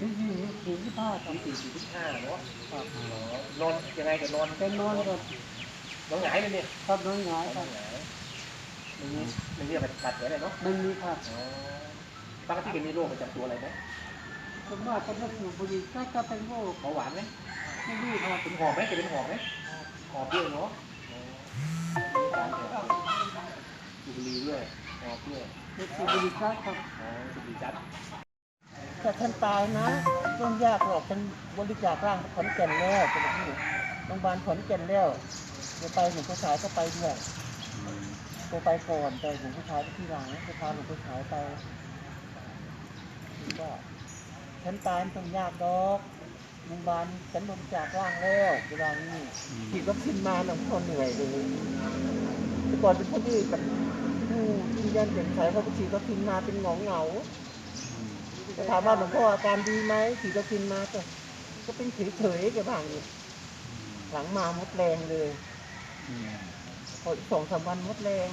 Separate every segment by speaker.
Speaker 1: สี่สิบห้า
Speaker 2: สี่สี่สี่สิบห้าเนาะ
Speaker 1: ครับ
Speaker 2: นอนยังไงกันนอน
Speaker 1: เป็นนอนก็
Speaker 2: นอนหงายเลยเนี่ย
Speaker 1: ครับนองหงายครับ
Speaker 2: นหงายไม่มีไม่มีอะไรตัดไว้เลยเนาะ
Speaker 1: ไม่มีครับ
Speaker 2: ปกติเป็นมีโรคประจำตัวอะไรไหม
Speaker 1: ส่วนมากก็จะสูบบุหรี่ก็จะเป็นโรค
Speaker 2: เบาหวานไหม
Speaker 1: ไม่รู้ครับ
Speaker 2: เป็นหอบไหมจะเป็นหอบไหมหอบด้วยเนาะมีการแบบสูบบุหรี่ด้วยหอบด้วย
Speaker 1: เป็นสูบบุหรี่ก็ครับ
Speaker 2: อ๋อสูบบุหรี่จัด
Speaker 1: ถ้าท่านตายนะต้องยากหรอกท่านบริจาคร่างขอนแก่นแล้วเป็นที่โรงพยาบาลขอนแก่นแล้วจะไปหลวงพ่อชายก็ไปด้วยไปไปก่อนแต่หลวงพ่อชายไปที่หลังจะพาหลวงพ่อชายไปก็ฉันตายต้องยากดอกโรงพยาบาลฉันบริจาคร่างแล้วเวลานี้ฉีดวัคซีนมาหลวงพ่อเหนื่อยเลยแต่ก่อนเป็นคนที่แบบผู้ที่ยันเจ็บสายเขาไปฉีดวัคซีนมาเป็นหงาเหงา จะถามว่าหลวงพ่ออาการดีไหมฉีดวัคซีนมาก็ก็เป็นเฉยๆแกบ้างอยู่หลังมาหมดแรงเลยพออีกสองสามวันหมดแรง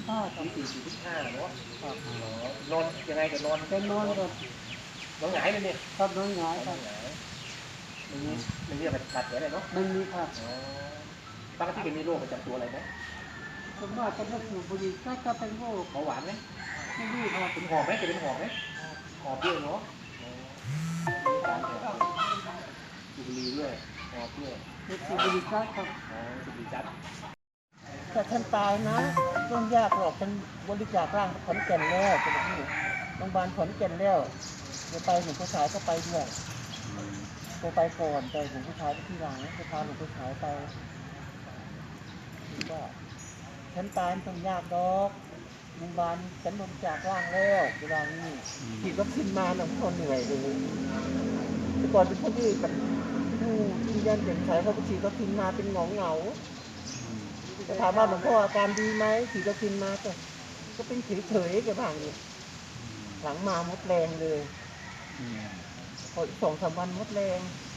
Speaker 1: สี่สิบห้าครับ
Speaker 2: สี่สี่สี่สิบห้าเนาะ
Speaker 1: ครับ
Speaker 2: นอนยังไงกันนอน
Speaker 1: เป็นนอนก็
Speaker 2: นอนหงายเลยเนี่ย
Speaker 1: ครับนองหงายครับ
Speaker 2: นหงายไม่มีไม่มีอะไรตัดไว้เลยเนาะ
Speaker 1: ไม่มีครับ
Speaker 2: ปกติเป็นมีโรคประจำตัวอะไรไหม
Speaker 1: ส่วนมากก็จะสูบบุหรี่ก็จะเป็นโรค
Speaker 2: เบาหวานไหม
Speaker 1: ไม่รู้ครับ
Speaker 2: เป็นหอบไหมจะเป็นหอบไหมหอบด้วยเนาะการแบบสูบบุหรี่ด้วยหอบด้วย
Speaker 1: สูบบุหรี่ก็ครับ
Speaker 2: อ๋อสูบบุหรี่จัด
Speaker 1: ถ้าท่านตายนะต้องยากหรอกท่านบริจาคร่างขอนแก่นแล้วเป็นที่โรงพยาบาลขอนแก่นแล้วจะไปหลวงพ่อชายก็ไปด้วยไปไปก่อนแต่หลวงพ่อชายไปที่หลังจะพาหลวงพ่อชายไปก็ฉันตายต้องยากดอกโรงพยาบาลฉันบริจาคร่างแล้วเวลานี้ฉีดวัคซีนมาหลวงพ่อเหนื่อยเลยแต่ก่อนเป็นคนที่แบบผู้ที่ยันเจ็บสายเขาไปฉีดวัคซีนมาเป็นเหงาเหงา ๆจะถามว่าหลวงพ่ออาการดีไหมฉีดวัคซีนมาก็ก็เป็นเฉยๆแกบ้างอยู่หลังมาหมดแรงเลยพออีกสองสามวันหมดแรง
Speaker 2: อ